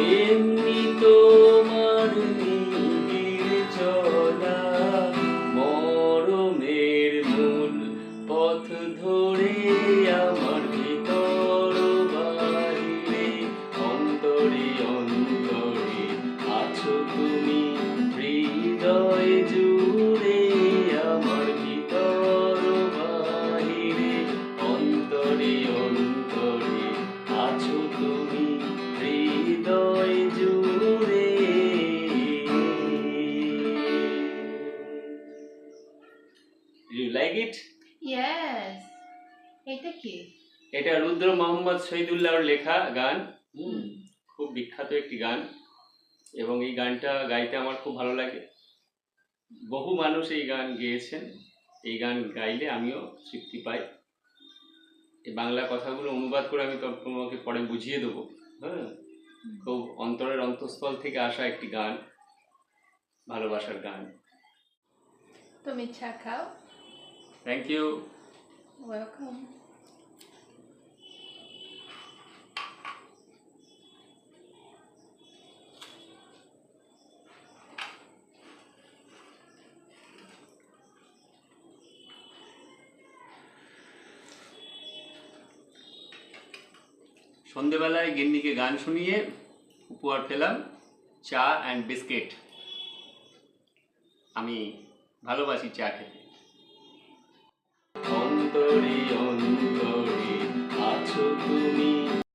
তেমনি তোমার নীতির চলা মূল পথ ধরে আমার ভিতর বাইরে অন্তরে অন্তরে আছো তুমি হৃদয় জুড়ে আমার ভিতর বাইরে অন্তরে অন্তরে আছো ইউ লাইক ইট ইয়েস এটা কি? এটা রুদ্র মোহাম্মদ শহীদুল্লাহর লেখা গান। খুব বিখ্যাত একটি গান। এবং এই গানটা গাইতে আমার খুব ভালো লাগে। বহু মানুষ এই গান গেয়েছেন। এই গান গাইলে আমিও তৃপ্তি পাই। এই বাংলা কথাগুলো অনুবাদ করে আমি তোমাকে পরে বুঝিয়ে দেবো। হ্যাঁ। খুব অন্তরের অন্তঃস্থল থেকে আসা একটি গান। ভালোবাসার গান। তুমি চা খাও। থ্যাংক ইউ ওয়েলকাম সন্ধেবেলায় গিন্নিকে গান শুনিয়ে উপহার পেলাম চা অ্যান্ড বিস্কিট আমি ভালোবাসি চা খেতে। অন্তরে আছো তুমি।